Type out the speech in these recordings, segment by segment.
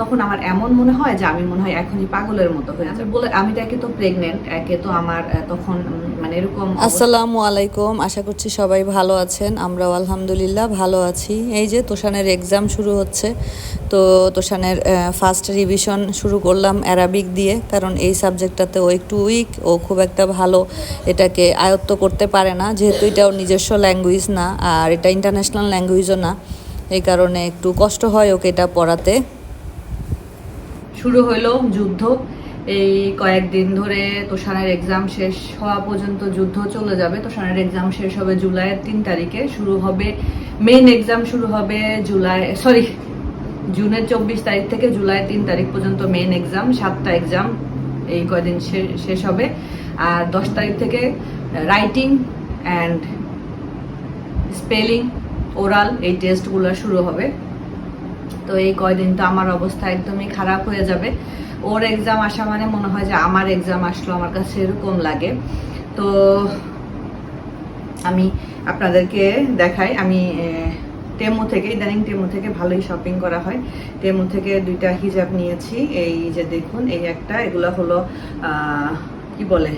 তখন আমার এমন মনে হয় যে আমি মনে হয় এখনই পাগলের মতো হয়ে যাবে। বলে আমি তো একে তো প্রেগনেন্ট একে তো আমার তখন মানে এরকম আসসালামু আলাইকুম, আশা করছি সবাই ভালো আছেন। আমরাও আলহামদুলিল্লাহ ভালো আছি। এই যে তোষানের এক্সাম শুরু হচ্ছে, তো তোষানের ফার্স্ট রিভিশন শুরু করলাম অ্যারাবিক দিয়ে, কারণ এই সাবজেক্টটাতে ও একটু উইক ও খুব একটা ভালো এটাকে আয়ত্ত করতে পারে না। যেহেতু এটা ওর নিজস্ব ল্যাঙ্গুয়েজ না, আর এটা ইন্টারন্যাশনাল ল্যাঙ্গুয়েজও না। এই কারণে একটু কষ্ট হয় ওকে এটা পড়াতে। শুরু হলো যুদ্ধ। এই কয়েকদিন ধরে তোষানের এক্সাম শেষ হওয়া পর্যন্ত যুদ্ধ চলে যাবে। তোষানের এক্সাম শেষ হবে জুলাইয়ের তিন তারিখে। শুরু হবে মেইন এক্সাম শুরু হবে জুলাই সরি জুনের চব্বিশ তারিখ থেকে জুলাই তিন তারিখ পর্যন্ত মেন এক্সাম সাতটা এক্সাম এই কয়দিন শেষ হবে। আর দশ তারিখ থেকে রাইটিং অ্যান্ড স্পেলিং ওরাল এই টেস্টগুলো শুরু হবে। তো এই কয়দিন তো আমার অবস্থা একদমই খারাপ হয়ে যাবে। ওর এক্সাম আসা মানে মনে হয় যে আমার এক্সাম আসলো, আমার কাছে এরকম লাগে। তো আমি আপনাদেরকে দেখাই, আমি টেমো থেকে, ইদানিং টেমো থেকে ভালোই শপিং করা হয়। টেমো থেকে দুইটা হিজাব নিয়েছি, এই যে দেখুন, এই একটা, এগুলো হলো কি বলে,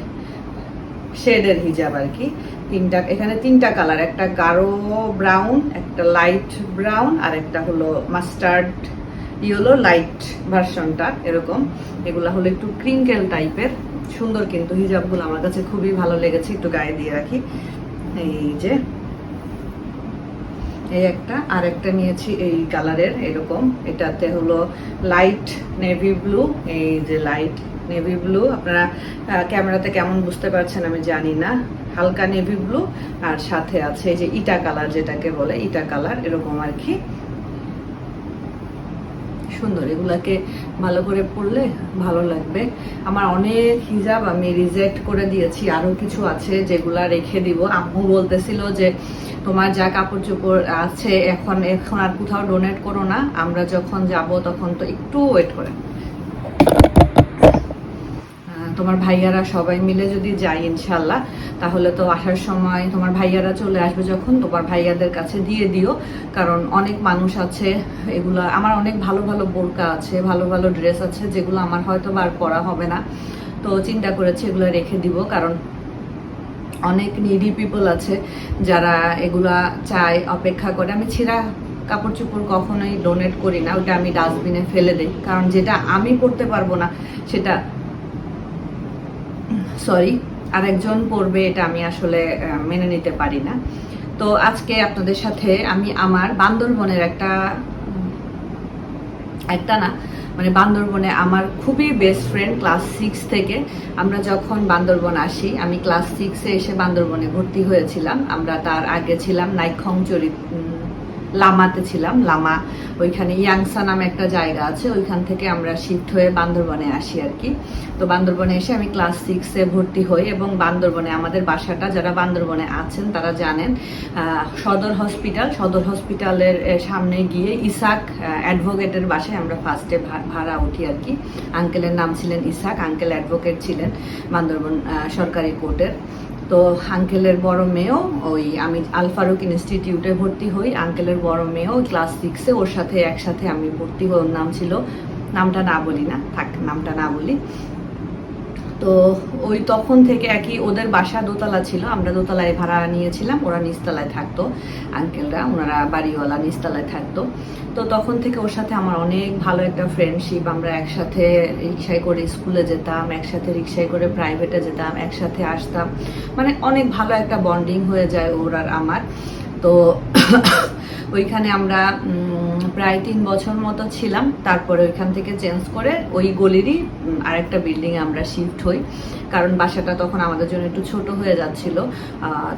শেডের হিজাব আর কি। তিনটা, এখানে তিনটা কালার একটা গাঢ় ব্রাউন একটা লাইট ব্রাউন আর একটা হলো মাস্টার্ড ইয়েলো লাইট ভার্সনটা এরকম। এগুলা হলো একটু ক্রিঙ্কেল টাইপের সুন্দর কিন্তু হিজাবগুলো আমার কাছে খুবই ভালো লেগেছে, একটু গায়ে দিয়ে রাখি। এই যে, এই একটা, আর একটা নিয়েছি এই কালারের এরকম। এটাতে হলো লাইট নেভি ব্লু এই যে লাইট নেভি ব্লু আপনারা ক্যামেরাতে কেমন বুঝতে পারছেন আমি জানি না। হালকা নেভি ব্লু আর সাথে আছে যে ইটা কালার যেটাকে বলে, ইটা কালার এরকম আর কি সুন্দর, এগুলাকে ভালো করে পড়লে ভালো লাগবে। আমার অনেক হিজাব আমি রিজেক্ট করে দিয়েছি, আরও কিছু আছে যেগুলা রেখে দিব। আম্মু বলতেছিল যে, তোমার যা কাপড় চোপড় আছে, এখন এখন আর কোথাও ডোনেট করো না, আমরা যখন যাব তখন তো একটু ওয়েট করে। তোমার ভাইয়ারা সবাই মিলে যদি যাই ইনশাল্লাহ তাহলে তো আসার সময় তোমার ভাইয়ারা চলে আসবে যখন তোমার ভাইয়াদের কাছে দিয়ে দিও। কারণ অনেক মানুষ আছে, এগুলো আমার অনেক ভালো ভালো বোরকা আছে, ভালো ভালো ড্রেস আছে, যেগুলো আমার হয়তো বার পরা হবে না। তো চিন্তা করেছি এগুলো রেখে দিব, কারণ অনেক নিডি পিপল আছে যারা এগুলা চায়, অপেক্ষা করে। আমি ছিঁড়া কাপড় চোপড় কখনোই ডোনেট করি না, ওটা আমি ডাস্টবিনে ফেলে দিই। কারণ যেটা আমি করতে পারব না, সেটা সরি আরেকজন পড়বে এটা আমি আসলে মেনে নিতে পারি না। তো আজকে আপনাদের সাথে আমি আমার বান্দরবনের একটা একটা না মানে বান্দরবনে আমার খুবই বেস্ট ফ্রেন্ড ক্লাস সিক্স থেকে আমরা যখন বান্দরবন আসি আমি ক্লাস সিক্সে এসে বান্দরবনে ভর্তি হয়েছিলাম। আমরা তার আগে ছিলাম নাইখং চরিত উম, লামাতে ছিলাম, লামা ওইখানে ইয়াংসা নামে একটা জায়গা আছে, ওইখান থেকে আমরা শিফট হয়ে বান্দরবনে আসি আর কি তো বান্দরবনে এসে আমি ক্লাস সিক্সে ভর্তি হই এবং বান্দরবনে আমাদের বাসাটা, যারা বান্দরবনে আছেন তারা জানেন সদর হসপিটাল সদর হসপিটালের সামনে গিয়ে ইসাক অ্যাডভোকেটের বাসায় আমরা ফার্স্টে ভাড়া উঠি আর কি আঙ্কেলের নাম ছিলেন ইসাক আঙ্কেল অ্যাডভোকেট ছিলেন বান্দরবন সরকারি কোর্টের তো আঙ্কেলের বড় মেয়েও ওই আমি আলফারুক ইনস্টিটিউটে ভর্তি হই, আঙ্কেলের বড় মেয়েও ক্লাস সিক্সে ওর সাথে একসাথে আমি ভর্তি হই, ওর নাম ছিল, নামটা না বলি না, থাক, নামটা না বলি। তো ওই তখন থেকে একই ওদের বাসা দোতলা ছিল। আমরা দোতলায় ভাড়া নিয়েছিলাম, ওরা নিচতলায় থাকতো। আঙ্কেলরা, ওনারা বাড়িওয়ালা নিচতলায় থাকতো। তো তখন থেকে ওর সাথে আমার অনেক ভালো একটা ফ্রেন্ডশিপ আমরা একসাথে রিক্সায় করে স্কুলে যেতাম, একসাথে রিক্সায় করে প্রাইভেটে যেতাম, একসাথে আসতাম। মানে অনেক ভালো একটা বন্ডিং হয়ে যায় ওর আর আমার। তো ওইখানে আমরা প্রায় তিন বছর মতো ছিলাম। তারপরে ওইখান থেকে চেঞ্জ করে ওই গলিরই আরেকটা বিল্ডিং আমরা শিফট হই। কারণ বাসাটা তখন আমাদের জন্য একটু ছোট হয়ে যাচ্ছিল।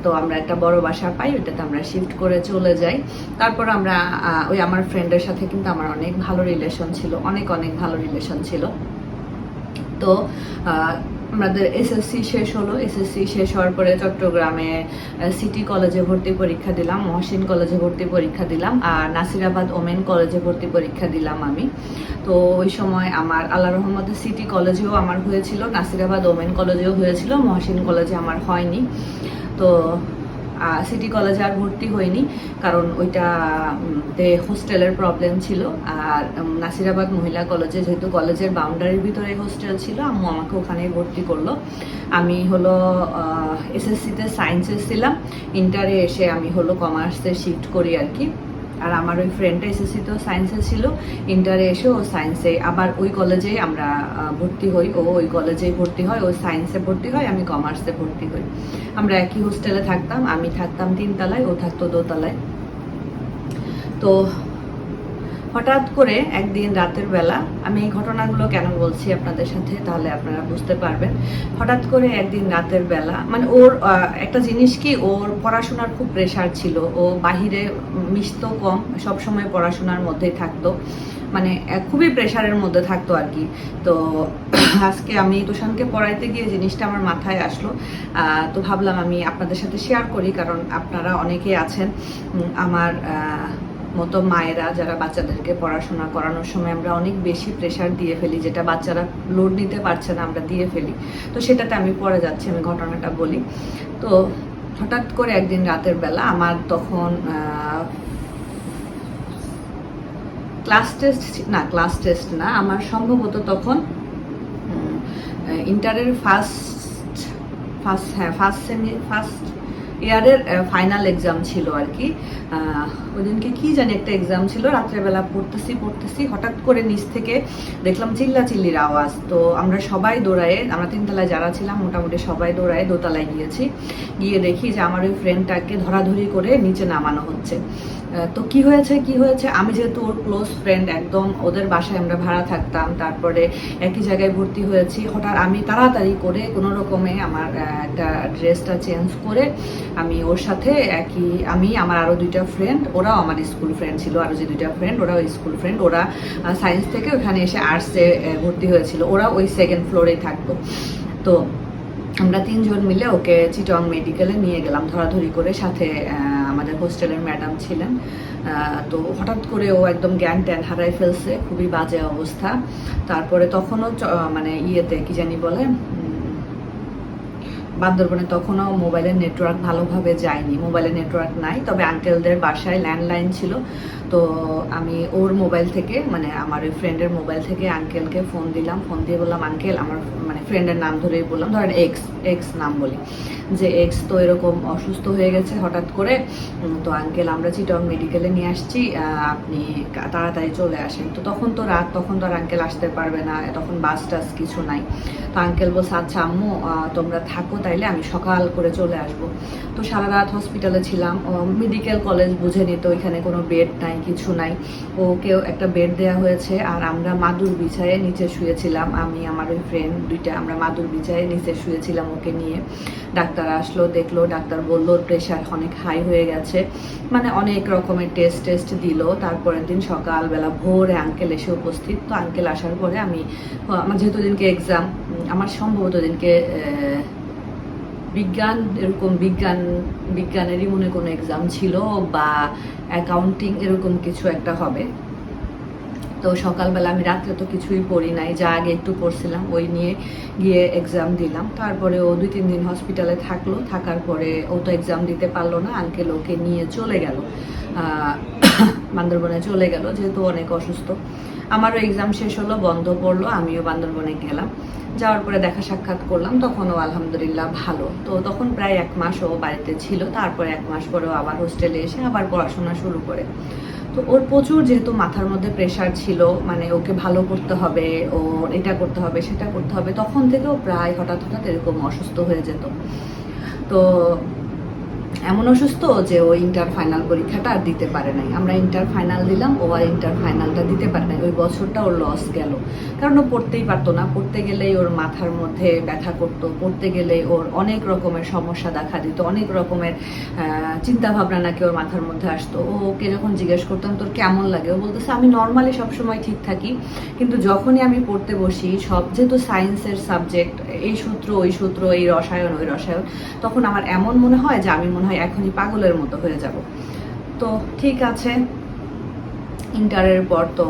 তো আমরা একটা বড় বাসা পাই, ওইটাতে আমরা শিফট করে চলে যাই। তারপর আমরা ওই আমার ফ্রেন্ডের সাথে কিন্তু আমার অনেক ভালো রিলেশন ছিল, অনেক অনেক ভালো রিলেশন ছিল। তো আমাদের এসএসসি শেষ হলো। এসএসসি শেষ হওয়ার পরে চট্টগ্রামে সিটি কলেজে ভর্তি পরীক্ষা দিলাম, মহসিন কলেজে ভর্তি পরীক্ষা দিলাম, আর নাসিরাবাদ ওমেন কলেজে ভর্তি পরীক্ষা দিলাম আমি। তো ওই সময় আমার আল্লাহ রহমতে সিটি কলেজেও আমার হয়েছিল, নাসিরাবাদ ওমেন কলেজেও হয়েছিল, মহসিন কলেজে আমার হয়নি। তো সিটি কলেজে আর ভর্তি হয়নি, কারণ ওইটা তে হোস্টেলের প্রবলেম ছিল। আর নাসিরাবাদ মহিলা কলেজে যেহেতু কলেজের বাউন্ডারির ভিতরে হোস্টেল ছিল, আম্মু আমাকে ওখানে ভর্তি করল। আমি হলো এসএসসিতে সায়েন্সে ছিলাম। ইন্টারে এসে আমি হলো কমার্সে শিফট করি আর কি। আর আমার ওই ফ্রেন্ডটা তো সায়েন্সে ছিল। ইন্টারে এসে ও সায়েন্সে আবার ওই কলেজেই আমরা ভর্তি হই। ও ওই কলেজেই ভর্তি হয়, ও সায়েন্সে ভর্তি হয়, আমি কমার্সে ভর্তি হই। আমরা একই হোস্টেলে থাকতাম, আমি থাকতাম তিনতলায়, ও থাকতো দোতলায়। তো হঠাৎ করে একদিন রাতের বেলা, আমি এই ঘটনাগুলো কেন বলছি আপনাদের সাথে, তাহলে আপনারা বুঝতে পারবেন। হঠাৎ করে একদিন রাতের বেলা মানে ওর একটা জিনিস কি, ওর পড়াশোনার খুব প্রেশার ছিল। ও বাহিরে মিশতো কম সব সময় পড়াশোনার মধ্যেই থাকতো। মানে খুবই প্রেশারের মধ্যে থাকতো আর কি। তো আজকে আমি তুষানকে পড়াইতে গিয়ে জিনিসটা আমার মাথায় আসলো। তো ভাবলাম আমি আপনাদের সাথে শেয়ার করি, কারণ আপনারা অনেকেই আছেন। আমার মতো মায়েরা যারা বাচ্চাদেরকে পড়াশোনা করানোর সময় আমরা অনেক বেশি প্রেশার দিয়ে ফেলি, যেটা বাচ্চারা লোড নিতে পারছে না, আমরা দিয়ে ফেলি। তো সেটাতে আমি পড়ে যাচ্ছি, আমি ঘটনাটা বলি। তো হঠাৎ করে একদিন রাতের বেলা আমার তখন ক্লাস টেস্ট না ক্লাস টেস্ট না, আমার সম্ভবত তখন ইন্টারের ফার্স্ট ফার্স্ট হ্যাঁ ফার্স্ট সেমি ফার্স্ট ইয়ারের ফাইনাল এক্সাম ছিল আর কি। আহ, ওই দিনকে কি জানি একটা এক্সাম ছিল রাত্রেবেলা পড়তেছি পড়তেছি হঠাৎ করে নিচ থেকে দেখলাম চিল্লা চিল্লির আওয়াজ। তো আমরা সবাই দৌড়ায়ে আমরা তিনতলায় যারা ছিলাম মোটামুটি সবাই দৌড়ায় দোতলায় গিয়েছি। গিয়ে দেখি যে আমার ওই ফ্রেন্ডটাকে ধরাধরি করে নিচে নামানো হচ্ছে। তো কি হয়েছে কি হয়েছে? আমি যেহেতু ওর ক্লোজ ফ্রেন্ড একদম ওদের বাসায় আমরা ভাড়া থাকতাম তারপরে একই জায়গায় ভর্তি হয়েছি। হঠাৎ আমি তাড়াতাড়ি করে কোনো রকমে আমার একটা ড্রেসটা চেঞ্জ করে আমি ওর সাথে একই আমি আমার আরও দুইটা ফ্রেন্ড ওরাও আমার স্কুল ফ্রেন্ড ছিল, আরও যে দুইটা ফ্রেন্ড ওরাও স্কুল ফ্রেন্ড ওরা সায়েন্স থেকে ওখানে এসে আর্টসে ভর্তি হয়েছিল। ওরা ওই সেকেন্ড ফ্লোরেই থাকতো। তো আমরা তিনজন মিলে ওকে চিটং মেডিকেলে নিয়ে গেলাম, ধরাধরি করে সাথে আমাদের হোস্টেলের ম্যাডাম ছিলেন। তো হঠাৎ করে ও একদম জ্ঞান ট্যান হারাই ফেলছে, খুবই বাজে অবস্থা। তারপরে তখনও মানে ইয়েতে, কি জানি বলে বান্দরবনে তখনও মোবাইলের নেটওয়ার্ক ভালোভাবে যায়নি। মোবাইলের নেটওয়ার্ক নাই, তবে আঙ্কেলদের বাসায় ল্যান্ডলাইন ছিল। তো আমি ওর মোবাইল থেকে মানে আমার ওই ফ্রেন্ডের মোবাইল থেকে আঙ্কেলকে ফোন দিলাম। ফোন দিয়ে বললাম আঙ্কেল আমার মানে ফ্রেন্ডের নাম ধরেই বললাম, ধরেন এক্স এক্স নাম বলি, যে এক্স তো এরকম অসুস্থ হয়ে গেছে হঠাৎ করে। তো আঙ্কেল আমরা চিটং মেডিকেলে নিয়ে আসছি আপনি তাড়াতাড়ি চলে আসেন। তো তখন তো রাত, তখন তো আর আঙ্কেল আসতে পারবে না, তখন বাস টাস কিছু নাই। তো আঙ্কেল বলছে আচ্ছা আম্মু তোমরা থাকো তাইলে আমি সকাল করে চলে আসব। তো সারা রাত হসপিটালে ছিলাম। মেডিকেল কলেজ বুঝে নিত, এখানে কোনো বেড নাই, কিছু নাই। ওকেও একটা বেড দেওয়া হয়েছে আর আমরা মাদুর বিছায়ে নিচে শুয়েছিলাম। আমি, আমার ওই ফ্রেন্ড দুইটা, আমরা মাদুর বিছায়ে নিচে শুয়েছিলাম ওকে নিয়ে। ডাক্তার আসলো, দেখল, ডাক্তার বলল প্রেশার অনেক হাই হয়ে গেছে। মানে অনেক রকমের টেস্ট টেস্ট দিল। তারপরের দিন সকালবেলা ভোরে আঙ্কেল এসে উপস্থিত। তো আঙ্কেল আসার পরে আমি আমার যেহেতু দিনকে এক্সাম আমার সম্ভবত দিনকে বিজ্ঞান, এরকম বিজ্ঞান, বিজ্ঞানেরই মনে কোনো এক্সাম ছিল বা অ্যাকাউন্টিং এরকম কিছু একটা হবে। তো সকালবেলা আমি রাত্রে তো কিছুই পড়ি নাই, যা আগে একটু পড়ছিলাম ওই নিয়ে গিয়ে এক্সাম দিলাম। তারপরে ও দুই তিন দিন হসপিটালে থাকল, থাকার পরে ও তো এক্সাম দিতে পারল না আঙ্কেল ওকে নিয়ে চলে গেল। বান্দরবনে চলে গেল, যেহেতু অনেক অসুস্থ। আমারও এক্সাম শেষ হলো, বন্ধ পড়ল, আমিও বান্দরবনে গেলাম। যাওয়ার পরে দেখা সাক্ষাৎ করলাম, তখনও আলহামদুলিল্লাহ ভালো। তো তখন প্রায় এক মাস ও বাড়িতে ছিল, তারপরে এক মাস পরেও আবার হোস্টেলে এসে আবার পড়াশোনা শুরু করে। তো ওর প্রচুর যেহেতু মাথার মধ্যে প্রেশার ছিল মানে ওকে ভালো করতে হবে, ও এটা করতে হবে, সেটা করতে হবে, তখন থেকেও প্রায় হঠাৎ হঠাৎ এরকম অসুস্থ হয়ে যেত। তো এমন অসুস্থ যে ও ইন্টার ফাইনাল পরীক্ষাটা আর দিতে পারে নাই। আমরা ইন্টার ফাইনাল দিলাম, ও আর ইন্টার ফাইনালটা দিতে পারে নাই। ওই বছরটা ওর লস গেল। কারণ ও পড়তেই পারতো না। পড়তে গেলেই ওর মাথার মধ্যে ব্যথা করতো। পড়তে গেলেই ওর অনেক রকমের সমস্যা দেখা দিত। অনেক রকমের চিন্তা ভাবনা নাকি ওর মাথার মধ্যে আসতো। ও ওকে যখন জিজ্ঞেস করতাম, তোর কেমন লাগে? ও বলতেছে, আমি নর্মালি সবসময় ঠিক থাকি। কিন্তু যখনই আমি পড়তে বসি, সব যেহেতু সায়েন্সের সাবজেক্ট এই সূত্র, ওই সূত্র, এই রসায়ন, ওই রসায়ন, তখন আমার এমন মনে হয় যে আমি মনে হয়, এখনই পাগলের মতো হয়ে যাব। তো ঠিক আছে, ইন্টারের পর তো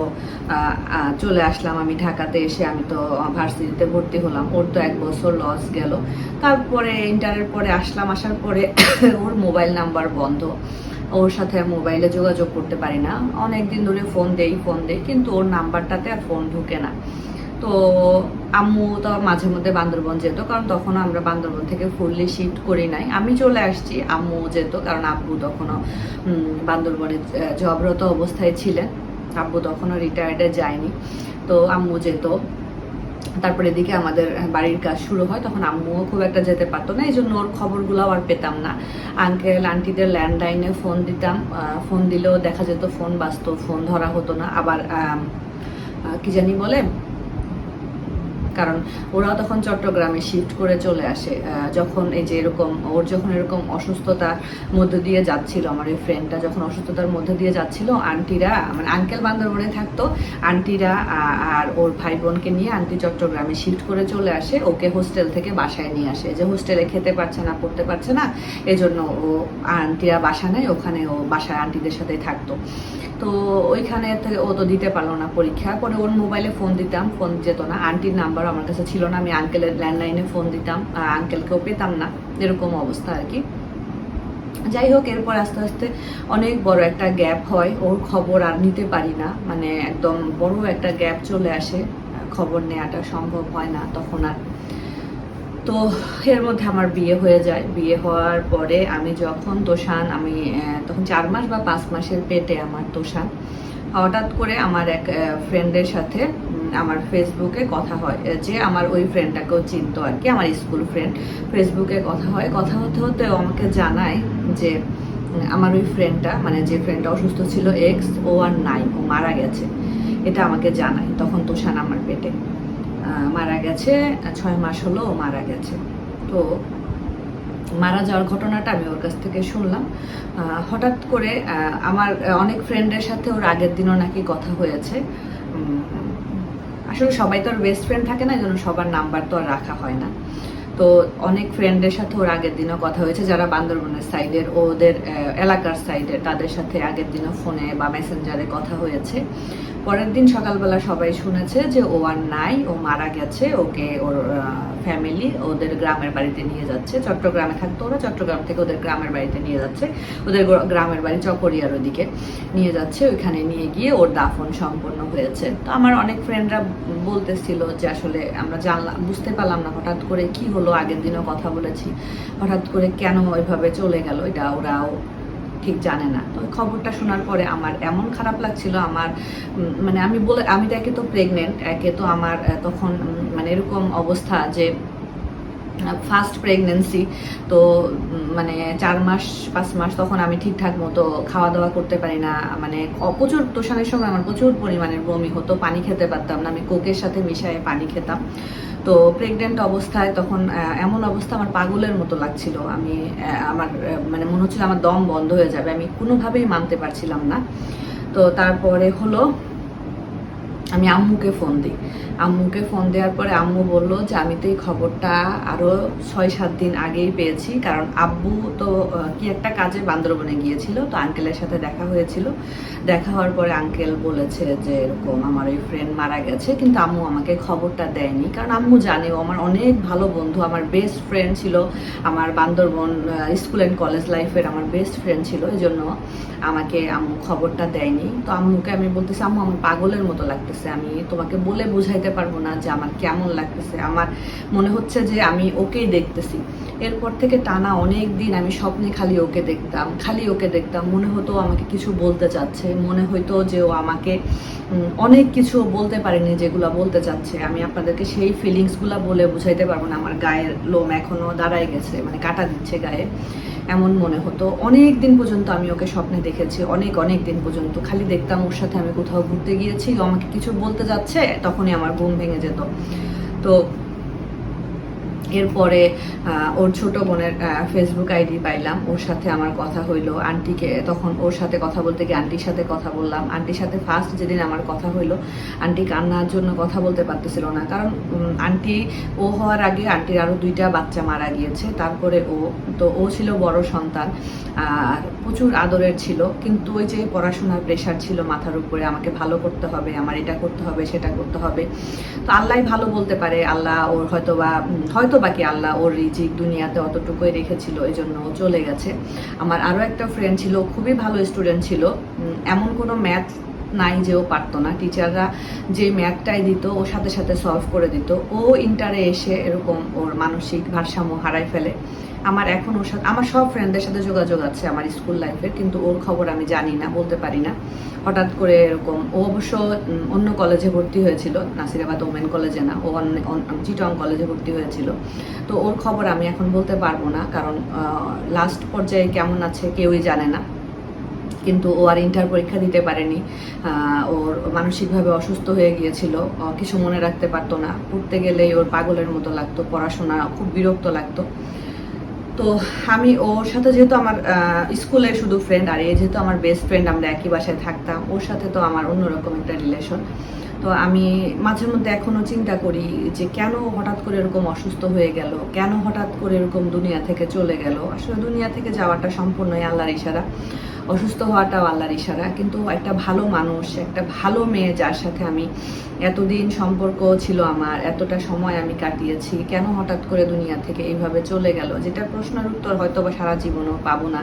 চলে আসলাম আমি ঢাকাতে এসে আমি তো ভার্সিটিতে ভর্তি হলাম। ওর তো এক বছর লস গেল। তারপরে ইন্টারের পরে আসলাম, আসার পরে ওর মোবাইল নাম্বার বন্ধ। ওর সাথে মোবাইলে যোগাযোগ করতে পারি না। অনেক দিন ধরে ফোন দেই ফোন দেই, কিন্তু ওর নাম্বারটাতে আর ফোন ঢুকে না। তো আম্মু তো মাঝে মধ্যে বান্দরবন যেত, কারণ তখন আমরা বান্দরবন থেকে ফুললি শিফট করি নাই। আমি চলে আসছি, আম্মু যেত, কারণ আব্বু তখনও বান্দরবনে জবরত অবস্থায় ছিলেন। আব্বু তখনও রিটায়ার্ডে যায়নি। তো আম্মু যেত। তারপরে এদিকে আমাদের বাড়ির কাজ শুরু হয়, তখন আম্মুও খুব একটা যেতে পারতো না এই জন্য ওর খবরগুলো আর পেতাম না। আঙ্কেল আন্টিদের ল্যান্ডলাইনে ফোন দিতাম ফোন দিলেও দেখা যেত ফোন বাজতো ফোন ধরা হতো না। আবার কি জানি বলে কারণ ওরাও তখন চট্টগ্রামে শিফট করে চলে আসে। যখন এই যে এরকম, ওর যখন এরকম অসুস্থতার মধ্যে দিয়ে যাচ্ছিল, আমার এই ফ্রেন্ডটা যখন অসুস্থতার মধ্যে দিয়ে যাচ্ছিল আন্টিরা মানে আঙ্কেল বান্দরবনে থাকতো আন্টিরা আর ওর ভাই বোনকে নিয়ে আন্টি চট্টগ্রামে শিফট করে চলে আসে, ওকে হোস্টেল থেকে বাসায় নিয়ে আসে। যে হোস্টেলে খেতে পারছে না, পড়তে পারছে না, এজন্য ও আন্টিরা বাসা নেয়, ওখানে ও বাসায় আন্টিদের সাথে থাকতো। তো ওইখানে ও তো দিতে পারল না পরীক্ষা, পরে ওর মোবাইলে ফোন দিতাম ফোন যেত না আন্টির নাম্বার আমার কাছে ছিল না, আমি আঙ্কেলের ল্যান্ডলাইনে ফোন দিতাম আঙ্কেলকেও পেতাম না, এরকম অবস্থা আর কি। যাই হোক, এরপর আস্তে আস্তে অনেক বড় একটা গ্যাপ হয়, ওর খবর আর নিতে পারি না মানে একদম বড় একটা গ্যাপ চলে আসে, খবর নেওয়াটা সম্ভব হয় না তখন আর। তো এর মধ্যে আমার বিয়ে হয়ে যায়, বিয়ে হওয়ার পরে আমি যখন তোষান, আমি তখন চার মাস বা পাঁচ মাসের পেটে আমার তোষান। হঠাৎ করে আমার এক ফ্রেন্ডের সাথে আমার ফেসবুকে কথা হয় যে আমার ওই ফ্রেন্ডটাকেও চিনত আর কি, আমার স্কুল ফ্রেন্ড ফেসবুকে কথা হয়, কথা হতে হতে আমাকে জানায় যে আমার ওই ফ্রেন্ডটা মানে যে ফ্রেন্ডটা অসুস্থ ছিল এক্স ও আর নাই ও মারা গেছে। এটা আমাকে জানায়, তখন তোষান আমার পেটে। মারা গেছে, ছয় মাস হলো ও মারা গেছে। তো মারা যাওয়ার ঘটনাটা আমি ওর কাছ থেকে শুনলাম। হঠাৎ করে আমার অনেক ফ্রেন্ডের সাথে ওর আগের দিনও নাকি কথা হয়েছে। আসলে সবাই তো আর বেস্ট ফ্রেন্ড থাকে না এই সবার নাম্বার তো আর রাখা হয় না। তো অনেক ফ্রেন্ডের সাথে ওর আগের দিনও কথা হয়েছে, যারা বান্দরবনের সাইডের ওদের এলাকার সাইডের তাদের সাথে আগের দিনও ফোনে বা মেসেঞ্জারে কথা হয়েছে। পরের দিন সকালবেলা সবাই শুনেছে যে ও আর নাই, ও মারা গেছে, ওকে ওর ফ্যামিলি ওদের গ্রামের বাড়িতে নিয়ে যাচ্ছে। চট্টগ্রামে থাকতো ওরা চট্টগ্রাম থেকে ওদের গ্রামের বাড়িতে নিয়ে যাচ্ছে। ওদের গ্রামের বাড়ি চকরিয়ার ওদিকে নিয়ে যাচ্ছে। ওইখানে নিয়ে গিয়ে ওর দাফন সম্পন্ন হয়েছে। তো আমার অনেক ফ্রেন্ডরা বলতেছিল যে আসলে আমরা জানলাম বুঝতে পারলাম না হঠাৎ করে কি হলো, আগের দিনও কথা বলেছি। হঠাৎ করে কেন ওইভাবে চলে গেল? এটা ওরাও ঠিক জানে না। তো খবরটা শোনার পরে আমার এমন খারাপ লাগছিল, আমার মানে আমি বলে, আমি তো একে তো প্রেগনেন্ট একে তো আমার তখন মানে এরকম অবস্থা যে ফার্স্ট প্রেগনেন্সি তো মানে চার মাস, পাঁচ মাস তখন আমি ঠিকঠাক মতো খাওয়া দাওয়া করতে পারি না। মানে প্রচুর তোষানের সঙ্গে আমার প্রচুর পরিমাণের বমি হতো, পানি খেতে পারতাম না, আমি কোকের সাথে মিশিয়ে পানি খেতাম। তো প্রেগনেন্ট অবস্থায় তখন এমন অবস্থা আমার পাগলের মতো লাগছিল। আমি আমার মানে মনে হচ্ছিল আমার দম বন্ধ হয়ে যাবে। আমি কোনোভাবেই মানতে পারছিলাম না। তো তারপরে হলো আমি আম্মুকে ফোন দিই। আম্মুকে ফোন দেওয়ার পরে আম্মু বলল যে, আমি তো এই খবরটা আরও ছয় সাত দিন আগেই পেয়েছি। কারণ আব্বু তো কি একটা কাজে বান্দরবনে গিয়েছিল, তো আঙ্কেলের সাথে দেখা হয়েছিল। দেখা হওয়ার পরে আঙ্কেল বলেছে যে, এরকম আমার ওই ফ্রেন্ড মারা গেছে। কিন্তু আম্মু আমাকে খবরটা দেয়নি। কারণ আম্মু জানে আমার অনেক ভালো বন্ধু, আমার বেস্ট ফ্রেন্ড ছিল। আমার বান্দরবন স্কুল অ্যান্ড কলেজ লাইফের আমার বেস্ট ফ্রেন্ড ছিল। এই জন্য আমাকে আম্মু খবরটা দেয়নি। তো আম্মুকে আমি বলতেছি, আম্মু, আমার পাগলের মতো লাগতেছে। আমি তোমাকে বলে বুঝাইতে পারব না যে আমার কেমন লাগতেছে। আমার মনে হচ্ছে যে আমি ওকেই দেখতেছি। এরপর থেকে টানা অনেক দিন আমি স্বপ্নে খালি ওকে দেখতাম, খালি ওকে দেখতাম। মনে হতো আমাকে কিছু বলতে চাচ্ছে, মনে হইতো যে ও আমাকে অনেক কিছু বলতে পারেনি যেগুলো বলতে চাচ্ছে। আমি আপনাদেরকে সেই ফিলিংসগুলো বলে বুঝাইতে পারব না, আমার গায়ের লোম এখনও দাঁড়ায় গেছে মানে কাটা দিচ্ছে গায়ে। এমন মনে হতো। অনেক দিন পর্যন্ত আমি ওকে স্বপ্নে দেখেছি, অনেক অনেক দিন পর্যন্ত। খালি দেখতাম ওর সাথে আমি কোথাও ঘুরতে গিয়েছি, ও আমাকে কিছু বলতে যাচ্ছে, তখনই আমার ঘুম ভেঙে যেত। তো এরপরে ওর ছোট বোনের ফেসবুক আইডি পাইলাম। ওর সাথে আমার কথা হইল। আন্টিকে তখন ওর সাথে কথা বলতে গিয়ে আন্টির সাথে কথা বললাম। আন্টির সাথে ফার্স্ট যেদিন আমার কথা হইল, আন্টি কান্নার জন্য কথা বলতে পারতেছিল না। কারণ আন্টি, ও হওয়ার আগে আন্টির আরও দুইটা বাচ্চা মারা গিয়েছে। তারপরে ও, তো ও ছিল বড় সন্তান। আর প্রচুর আদরের ছিল, কিন্তু ওই যে পড়াশোনার প্রেশার ছিল মাথার উপরে, আমাকে ভালো করতে হবে, আমার এটা করতে হবে, সেটা করতে হবে। তো আল্লাহ ভালো বলতে পারে, আল্লাহ ওর হয়তো বা হয়তো বাকি আল্লাহ ওর রিজিক দুনিয়াতে অতটুকুই রেখেছিল, এই জন্য ও চলে গেছে। আমার আরও একটা ফ্রেন্ড ছিল খুবই ভালো স্টুডেন্ট ছিল এমন কোনো ম্যাথ নাই যে ও পারতো না। টিচাররা যে ম্যাথটাই দিত ওর সাথে সাথে সলভ করে দিত। ও ইন্টারে এসে এরকম ওর মানসিক ভারসাম্য হারাই ফেলে। আমার এখন ওর সাথে আমার সব ফ্রেন্ডদের সাথে যোগাযোগ আছে আমার স্কুল লাইফের কিন্তু ওর খবর আমি জানি না, বলতে পারি না। হঠাৎ করে এরকম, ও অবশ্য অন্য কলেজে ভর্তি হয়েছিল, নাসিরাবাদ ওমেন কলেজে না, ও চিটং কলেজে ভর্তি হয়েছিল। তো ওর খবর আমি এখন বলতে পারব না, কারণ লাস্ট পর্যায়ে কেমন আছে কেউই জানে না। কিন্তু ও আর ইন্টার পরীক্ষা দিতে পারেনি ওর মানসিকভাবে অসুস্থ হয়ে গিয়েছিল কিছু মনে রাখতে পারতো না। পড়তে গেলেই ওর পাগলের মতো লাগতো, পড়াশোনা খুব বিরক্ত লাগতো। তো আমি ওর সাথে যেহেতু আমার স্কুলের শুধু ফ্রেন্ড আর এই যেহেতু আমার বেস্ট ফ্রেন্ড আমরা একই বাসায় থাকতাম, ওর সাথে তো আমার অন্যরকম একটা রিলেশন তো আমি মাঝে মধ্যে এখনও চিন্তা করি যে কেন হঠাৎ করে এরকম অসুস্থ হয়ে গেল, কেন হঠাৎ করে এরকম দুনিয়া থেকে চলে গেল। আসলে দুনিয়া থেকে যাওয়াটা সম্পূর্ণই আল্লাহর ইশারা। অসুস্থ হওয়াটাও আল্লাহর ইশারা, কিন্তু একটা ভালো মানুষ, একটা ভালো মেয়ে যার সাথে আমি এতদিন সম্পর্ক ছিল আমার, এতটা সময় আমি কাটিয়েছি, কেন হঠাৎ করে দুনিয়া থেকে এইভাবে চলে গেল? যেটা প্রশ্নের উত্তর হয়তো বা সারা জীবনও পাবো না।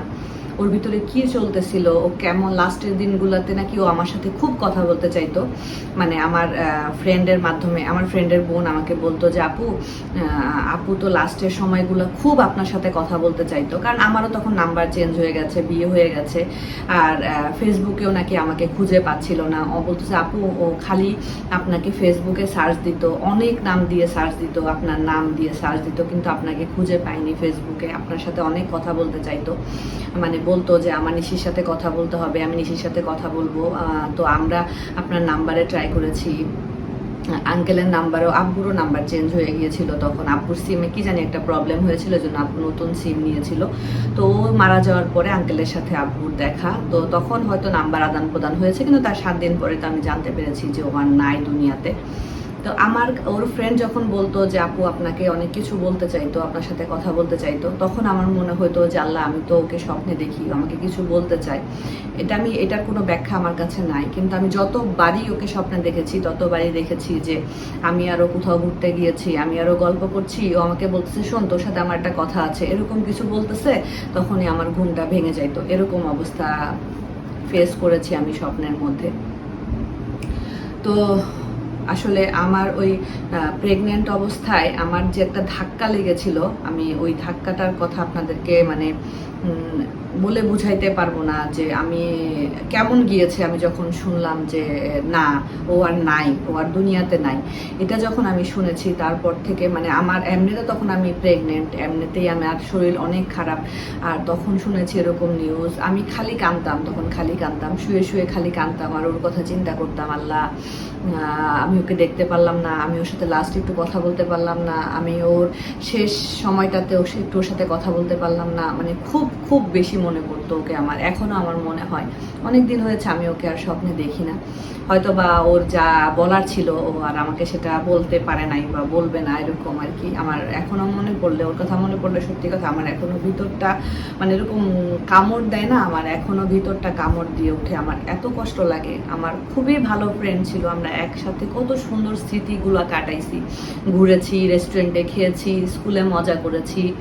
ওর ভিতরে কি চলতেছিল, ও কেমন লাস্টের দিনগুলোতে নাকি ও আমার সাথে খুব কথা বলতে চাইতো। মানে আমার ফ্রেন্ডের মাধ্যমে, আমার ফ্রেন্ডের বোন আমাকে বলতো যে, আপু আপু তো লাস্টের সময়গুলো খুব আপনার সাথে কথা বলতে চাইতো। কারণ আমারও তখন নাম্বার চেঞ্জ হয়ে গেছে, বিয়ে হয়ে গেছে। আর ফেসবুকেও নাকি আমাকে খুঁজে পাচ্ছিল না। ও বলতেছে আপু, ও খালি আপনাকে ফেসবুকে সার্চ দিত। অনেক নাম দিয়ে সার্চ দিত, আপনার নাম দিয়ে সার্চ দিত, কিন্তু আপনাকে খুঁজে পাইনি ফেসবুকে আপনার সাথে অনেক কথা বলতে চাইতো। মানে বলতো যে আমার নিশির সাথে কথা বলতে হবে, আমি নিশির সাথে কথা বলব। তো আমরা আপনার নাম্বারে ট্রাই করেছি। আঙ্কেলের নাম্বারও, আব্বুরও নাম্বার চেঞ্জ হয়ে গিয়েছিল তখন। আব্বুর সিমে কি জানি একটা প্রবলেম হয়েছিল জন্য আব্বু নতুন সিম নিয়েছিল। তো ও মারা যাওয়ার পরে আঙ্কেলের সাথে আব্বুর দেখা। তো তখন হয়তো নাম্বার আদান প্রদান হয়েছে, কিন্তু তার সাত দিন পরে তো আমি জানতে পেরেছি যে ও আর নাই দুনিয়াতে। তো আমার ওর ফ্রেন্ড যখন বলতো যে, আপু, আপনাকে অনেক কিছু বলতে চাইতো, আপনার সাথে কথা বলতে চাইতো, তখন আমার মনে হতো যে, আল্লাহ, আমি তো ওকে স্বপ্নে দেখি আমাকে কিছু বলতে চাই এটা আমি, এটার কোনো ব্যাখ্যা আমার কাছে নাই, কিন্তু আমি যতবারই ওকে স্বপ্নে দেখেছি, ততবারই দেখেছি যে, আমি আরও কোথাও ঘুরতে গিয়েছি, আমি আরও গল্প করছি, ও আমাকে বলতেছে, শোন, তোর সাথে আমার একটা কথা আছে। এরকম কিছু বলতেছে, তখনই আমার ঘুমটা ভেঙে যাইতো। এরকম অবস্থা ফেস করেছি আমি স্বপ্নের মধ্যে। তো আসলে আমার ওই প্রেগনেন্ট অবস্থায় আমার যে একটা ধাক্কা লেগেছিল, আমি ওই ধাক্কাটার কথা আপনাদেরকে মানে বলে বুঝাইতে পারব না যে আমি কেমন গিয়েছে, আমি যখন শুনলাম যে, না, ও আর নাই, ও আর দুনিয়াতে নাই। এটা যখন আমি শুনেছি, তারপর থেকে মানে আমার এমনিতে তখন আমি প্রেগনেন্ট এমনিতেই আমার শরীর অনেক খারাপ। আর তখন শুনেছি এরকম নিউজ আমি খালি কাঁদতাম, তখন খালি কাঁদতাম, শুয়ে শুয়ে খালি কাঁদতাম, আর ওর কথা চিন্তা করতাম, আল্লাহ আমি ওকে দেখতে পারলাম না, আমি ওর সাথে লাস্ট একটু কথা বলতে পারলাম না, আমি ওর শেষ সময়টাতে ও একটু ওর সাথে কথা বলতে পারলাম না মানে খুব খুব খুব বেশি মনে পড়তো ওকে আমার। এখনও আমার মনে হয়। অনেক দিন হয়েছে, আমি ওকে আর স্বপ্নে দেখি না। হয়তো বা ওর যা বলার ছিল, ও আর আমাকে সেটা বলতে পারে নাই বা বলবে না, এরকম আর কি। আমার এখনও মনে পড়লে, ওর কথা মনে পড়লে সত্যি কথা, আমার এখনও ভিতরটা মানে এরকম কামড় দেয় না, আমার এখনও ভিতরটা কামড় দিয়ে ওঠে। আমার এত কষ্ট লাগে। আমার খুবই ভালো ফ্রেন্ড ছিল, আমরা একসাথে কত সুন্দর স্মৃতিগুলো কাটাইছি। ঘুরেছি রেস্টুরেন্টে খেয়েছি স্কুলে মজা করেছি।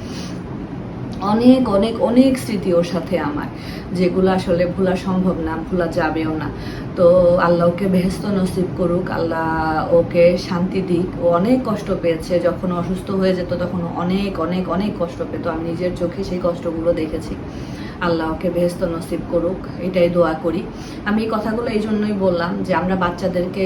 অনেক অনেক অনেক স্মৃতি ওর সাথে আমার, যেগুলো আসলে ভোলা সম্ভব না, ভোলা যাবেও না। তো আল্লাহ ওকে বেহেস্ত নসিব করুক, আল্লাহ ওকে শান্তি দিক। ও অনেক কষ্ট পেয়েছে, যখন অসুস্থ হয়ে যেত তখন অনেক অনেক অনেক কষ্ট পেত। আমি নিজের চোখে সেই কষ্টগুলো দেখেছি। আল্লাহ ওকে বেহেস্ত নসিব করুক, এটাই দোয়া করি। আমি এই কথাগুলো এই জন্যই বললাম যে আমরা বাচ্চাদেরকে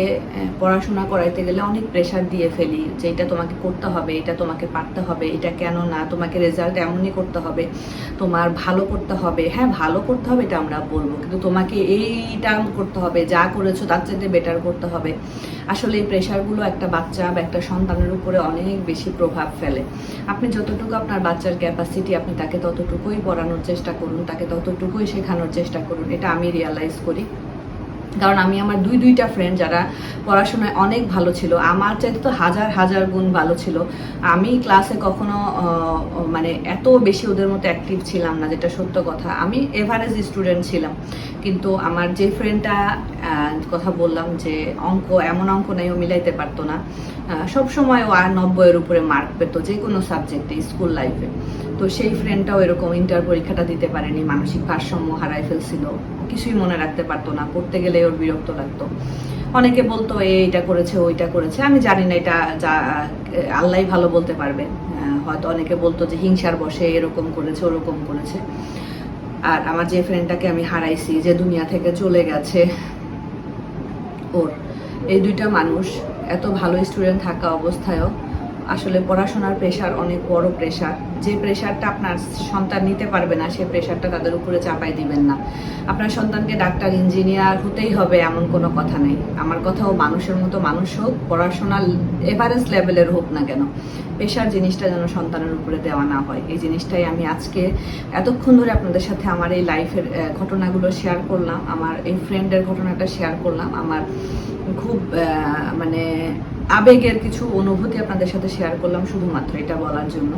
পড়াশোনা করাইতে গেলে অনেক প্রেশার দিয়ে ফেলি যে এটা তোমাকে করতে হবে, এটা তোমাকে পারতে হবে, এটা কেন না, তোমাকে রেজাল্ট এমনই করতে হবে, তোমার ভালো করতে হবে। হ্যাঁ ভালো করতে হবে এটা আমরা বলব, কিন্তু তোমাকে এইটা করতে হবে, যা করেছ তার চাইতে বেটার করতে হবে। আসলে এই প্রেশারগুলো একটা বাচ্চা বা একটা সন্তানের উপরে অনেক বেশি প্রভাব ফেলে। আপনি যতটুকু আপনার বাচ্চার ক্যাপাসিটি আপনি তাকে ততটুকুই পড়ানোর চেষ্টা করুন। তাকে ততটুকুই শেখানোর চেষ্টা করুন, এটা আমি রিয়ালাইজ করি। কারণ আমি আমার দুই দুইটা ফ্রেন্ড যারা পড়াশোনায় অনেক ভালো ছিল, আমার চাইতে তো হাজার হাজার গুণ ভালো ছিল। আমি ক্লাসে কখনো মানে এত বেশি ওদের মতো অ্যাক্টিভ ছিলাম না, যেটা সত্য কথা। আমি এভারেজ স্টুডেন্ট ছিলাম। কিন্তু আমার যে ফ্রেন্ডটা কথা বললাম যে অঙ্ক, এমন অঙ্ক নাই, ও মিলাইতে পারতো না। সব সময় ও আর নব্বইয়ের উপরে মার্ক পেতো যে কোনো সাবজেক্টে স্কুল লাইফে তো সেই ফ্রেন্ডটাও এরকম ইন্টার পরীক্ষাটা দিতে পারেনি, মানসিক ভারসাম্য হারাই ফেলছিল, কিছুই মনে রাখতে পারতো না, পড়তে গেলে ওর বিরক্ত লাগতো। অনেকে বলতো, "এ এইটা করেছে ওইটা করেছে। আমি জানি না এটা যা আল্লাহ ভালো বলতে পারবে। হয়তো অনেকে বলতো যে হিংসার বসে এরকম করেছে, ওরকম করেছে। আর আমার যে ফ্রেন্ডটাকে আমি হারাইছি, যে দুনিয়া থেকে চলে গেছে ওর, এই দুইটা মানুষ, এত ভালো স্টুডেন্ট থাকা অবস্থায়ও আসলে পড়াশোনার প্রেশার অনেক বড় প্রেশার যে প্রেশারটা আপনার সন্তান নিতে পারবে না সেই প্রেশারটা তাদের উপরে চাপাই দিবেন না। আপনার সন্তানকে ডাক্তার ইঞ্জিনিয়ার হতেই হবে এমন কোনো কথা নেই। আমার কথাও মানুষের মতো মানুষ হোক, পড়াশোনার এভারেজ লেভেলের হোক না কেন পেশার জিনিসটা যেন সন্তানের উপরে দেওয়া না হয়। এই জিনিসটাই আমি আজকে এতক্ষণ ধরে আপনাদের সাথে আমার এই লাইফের ঘটনাগুলো শেয়ার করলাম। আমার এই ফ্রেন্ডের ঘটনাটা শেয়ার করলাম। আমার খুব মানে আবেগের কিছু অনুভূতি আপনাদের সাথে শেয়ার করলাম শুধুমাত্র এটা বলার জন্য।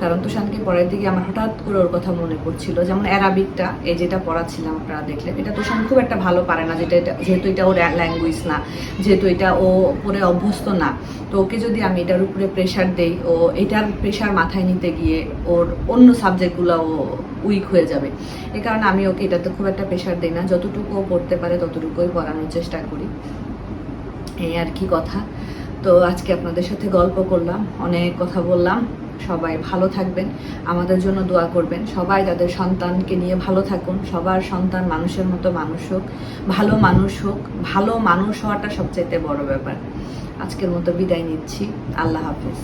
কারণ তুষানকে পরের দিকে আমার হঠাৎ করে ওর কথা মনে পড়ছিল। যেমন অ্যারাবিকটা এই যেটা পড়াচ্ছিলাম আপনারা দেখলেন, এটা তুষান খুব একটা ভালো পারে না, যেটা এটা যেহেতু এটা ওর ল্যাঙ্গুয়েজ না, যেহেতু এটা ও পরে অভ্যস্ত না। তো ওকে যদি আমি এটার উপরে প্রেশার দেই, ও এটার প্রেশার মাথায় নিতে গিয়ে ওর অন্য সাবজেক্টগুলো ও উইক হয়ে যাবে। এ কারণে আমি ওকে এটাতে খুব একটা প্রেশার দিই না। যতটুকু ও পড়তে পারে, ততটুকুই পড়ানোর চেষ্টা করি। এই আর কি কথা। তো আজকে আপনাদের সাথে গল্প করলাম, অনেক কথা বললাম। সবাই ভালো থাকবেন, আমাদের জন্য দোয়া করবেন। সবাই তাদের সন্তানকে নিয়ে ভালো থাকুন, সবার সন্তান মানুষের মতো মানুষ হোক, ভালো মানুষ হোক, ভালো মানুষ হওয়াটা সবচাইতে বড় ব্যাপার। আজকের মতো বিদায় নিচ্ছি, আল্লাহ হাফিজ।